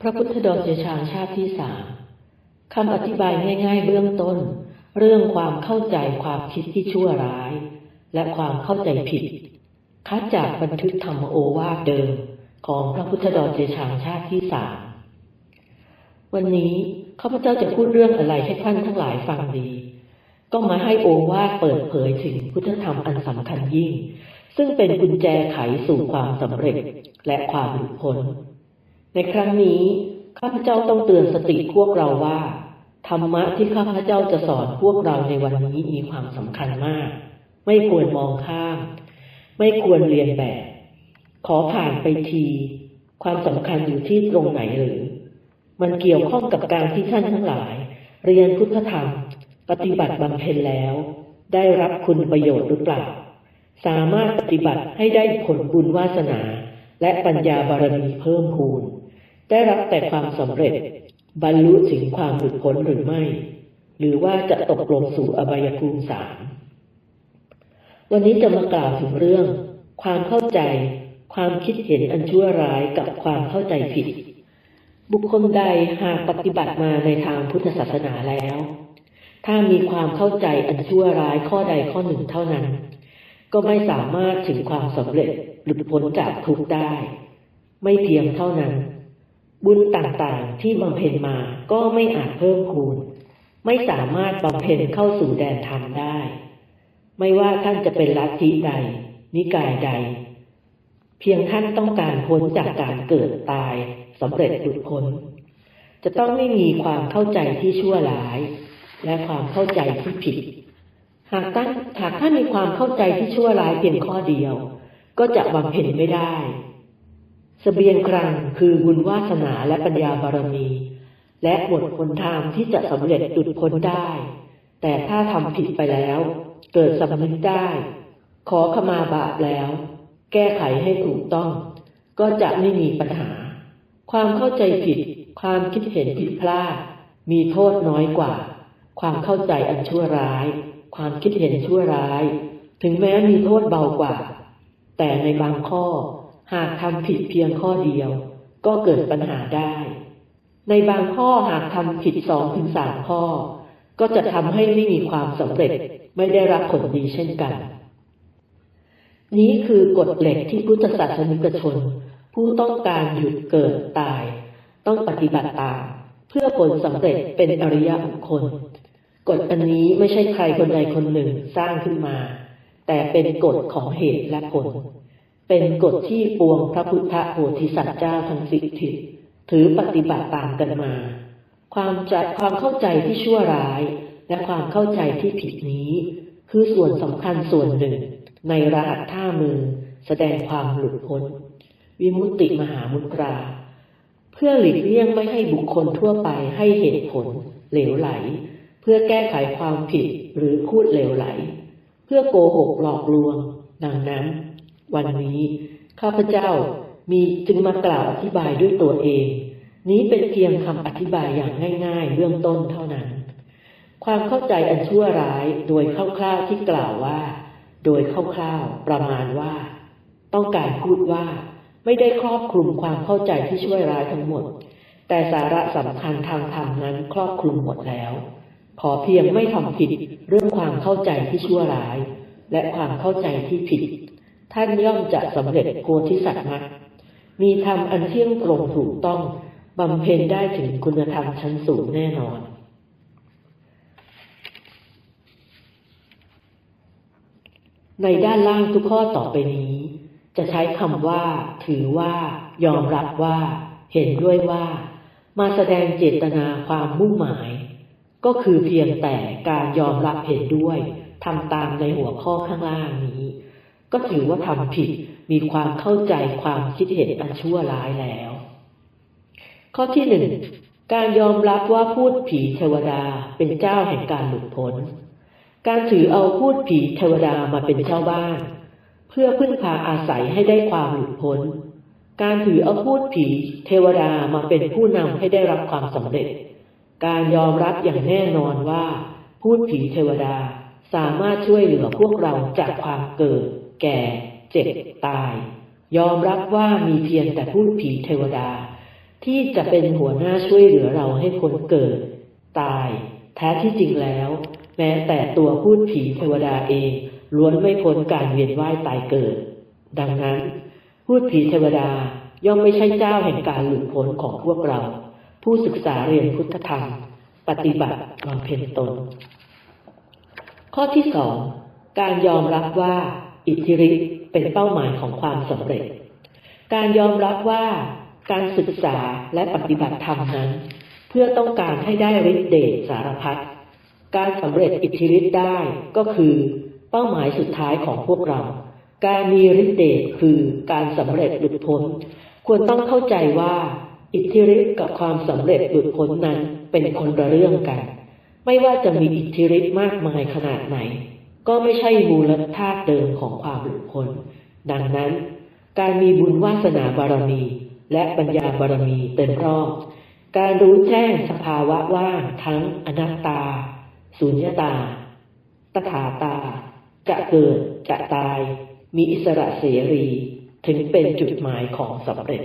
พระพุทธดอนเจชางชาติที่สามคำอธิบายง่าย ๆ เบื้องต้น เรื่องความเข้าใจความคิดที่ชั่วร้าย และความเข้าใจผิดคัดจากบันทึกธรรมโอวาทเดิมของพระพุทธดอนเจชางชาติที่สามวันนี้ข้าพเจ้าจะพูดเรื่องอะไรให้ท่านทั้งหลายฟังดี ก็มาให้โอวาทเปิดเผยถึงพุทธธรรมอันสำคัญยิ่ง ซึ่งเป็นกุญแจไขสู่ความสำเร็จและความหลุดพ้น ในครั้งนี้ข้าพเจ้าต้องเตือนสติพวกเราว่าธรรมะที่ข้าพเจ้าจะสอนพวกเราในวันนี้มีความสำคัญมาก ไม่ควรมองข้าม ไม่ควรเรียนแบบ ขอผ่านไปที ความสำคัญอยู่ที่ตรงไหนหรือ มันเกี่ยวข้องกับการที่ท่านทั้งหลาย เรียนพุทธธรรม ปฏิบัติบำเพ็ญแล้ว ได้รับคุณประโยชน์หรือเปล่า สามารถปฏิบัติให้ได้ผลบุญวาสนา และปัญญาบารมีเพิ่มพูน ได้รับแต่ความสำเร็จ บรรลุถึงความหลุดพ้นหรือไม่ หรือว่าจะตกลงสู่อบายภูมิสามวันนี้จะมากล่าวถึงเรื่อง ความเข้าใจ ความคิดเห็นอันชั่วร้ายกับความเข้าใจผิด บุคคลใดหากปฏิบัติมาในทางพุทธศาสนาแล้ว ถ้ามีความเข้าใจอันชั่วร้ายข้อใดข้อหนึ่งเท่านั้น ก็ไม่สามารถถึงความสำเร็จหลุดพ้นจากทุกข์ได้ ไม่เพียงเท่านั้น บุญต่างๆที่บำเพ็ญมาก็ไม่อาจเพิ่มคูณ ไม่สามารถบำเพ็ญเข้าสู่แดนธรรมได้ ไม่ว่าท่านจะเป็นลัทธิใด นิกายใด เพียงท่านต้องการพ้นจากการเกิดตายสำเร็จหลุดพ้น จะต้องไม่มีความเข้าใจที่ชั่วร้าย และความเข้าใจที่ผิด หากท่านหากท่านมีความเข้าใจที่ชั่วร้ายเพียงข้อเดียว ก็จะบำเพ็ญไม่ได้ สเสบียงครังคือบุญวาสนาและปัญญาบารมี และหมดหนทางที่จะสำเร็จหลุดพ้นได้ แต่ถ้าทำผิดไปแล้ว เกิดสำนึกได้ ขอขมาบาปแล้ว แก้ไขให้ถูกต้อง ก็จะไม่มีปัญหา ความเข้าใจผิด ความคิดเห็นผิดพลาด มีโทษน้อยกว่า ความเข้าใจอันชั่วร้าย ความคิดเห็นชั่วร้าย ถึงแม้มีโทษเบากว่า แต่ในบางข้อ หากทำผิดเพียงข้อเดียว ก็เกิดปัญหาได้ ในบางข้อหากทำผิดสองถึงสามข้อ ก็จะทำให้ไม่มีความสำเร็จไม่ได้รับผลดีเช่นกัน นี้คือกฎเหล็กที่พุทธศาสนิกชน ผู้ต้องการหยุดเกิดตาย ต้องปฏิบัติตามเพื่อผลสำเร็จเป็นอริยบุคคลกฎอันนี้ไม่ใช่ใครคนใดคนหนึ่งสร้างขึ้นมา แต่เป็นกฎของเหตุและผล เป็นกฎที่ปวงพระพุทธโพธิสัตว์เจ้าทั้งสิบทิศถือปฏิบัติตามกันมา ความจัดความเข้าใจที่ชั่วร้าย และความเข้าใจที่ผิดนี้ คือส่วนสำคัญส่วนหนึ่ง ในรหัสท่ามือ แสดงความหลุดพ้น วิมุตติมหามุตรา เพื่อหลีกเลี่ยงไม่ให้บุคคลทั่วไปให้เหตุผล เหลวไหล เพื่อแก้ไขความผิดหรือพูดเหลวไหล เพื่อโกหกหลอกลวง ดังนั้น วันนี้ ข้าพเจ้ามีจึงมากล่าวอธิบายด้วยตัวเอง นี้เป็นเพียงคำอธิบายอย่างง่าย ๆ เบื้องต้นเท่านั้น ความเข้าใจอันชั่วร้ายโดยคร่าวๆที่กล่าวว่า โดยคร่าวๆประมาณว่า ต้องการพูดว่า ไม่ได้ครอบคลุมความเข้าใจที่ชั่วร้ายทั้งหมด แต่สาระสำคัญทางธรรมนั้นครอบคลุมหมดแล้ว ขอเพียงไม่ทำผิดเรื่องความเข้าใจที่ชั่วร้าย และความเข้าใจที่ผิด ท่านย่อมจะสำเร็จโพธิสัตว์มรรคมีธรรมอันเที่ยงตรงถูกต้องบำเพ็ญได้ถึงคุณธรรมชั้นสูงแน่นอน ในด้านล่างทุกข้อต่อไปนี้ จะใช้คำว่า ถือว่า ยอมรับว่า เห็นด้วยว่า มาแสดงเจตนาความมุ่งหมาย ก็คือเพียงแต่การยอมรับเห็นด้วยทำตามในหัวข้อข้างล่างนี้ ก็ถือว่าทำผิดมีความเข้าใจความคิดเห็นอันชั่วร้ายแล้ว ข้อที่หนึ่งการยอมรับว่าพูดผีเทวดาเป็นเจ้าแห่งการหลุดพ้น การถือเอาพูดผีเทวดามาเป็นเจ้าบ้าน เพื่อพึ่งพาอาศัยให้ได้ความหลุดพ้น การถือเอาพูดผีเทวดามาเป็นผู้นำให้ได้รับความสำเร็จ การยอมรับอย่างแน่นอนว่า พูดผีเทวดาสามารถช่วยเหลือพวกเราจากความเกิด แก่ เจ็บ ตาย ยอมรับว่ามีเพียงแต่พูดผีเทวดา ที่จะเป็นหัวหน้าช่วยเหลือเราให้พ้นเกิด ตาย แท้ที่จริงแล้ว แม้แต่ตัวพูดผีเทวดาเองล้วนไม่พ้นการเวียนว่ายตายเกิด ดังนั้น พูดผีเทวดาย่อมไม่ใช่เจ้าแห่งการหลุดพ้นของพวกเรา ผู้ศึกษาเรียนพุทธธรรม ปฏิบัติบำเพ็ญตน ข้อที่สองการยอมรับว่า อิทธิฤทธิ์เป็นเป้าหมายของความสำเร็จ การยอมรับว่าการศึกษาและปฏิบัติธรรมนั้น เพื่อต้องการให้ได้ฤทธิเดชสารพัดการสำเร็จอิทธิฤทธิ์ได้ก็คือ เป้าหมายสุดท้ายของพวกเรา การมีฤทธิเดชคือการสำเร็จหลุดพ้น ควรต้องเข้าใจว่า อิทธิฤทธิ์กับความสำเร็จหลุดพ้นนั้นเป็นคนละเรื่องกัน ไม่ว่าจะมีอิทธิฤทธิ์มากมายขนาดไหน ก็ไม่ใช่มูลธาตุเดิมของความหลุดพ้นดังนั้น การมีบุญวาสนาบารมี และปัญญาบารมีเต็มรอบ การรู้แจ้งสภาวะว่างทั้งอนัตตา สุญญตา ตถาตา จะเกิดจะตาย มีอิสระเสรี ถึงเป็นจุดหมายของสำเร็จ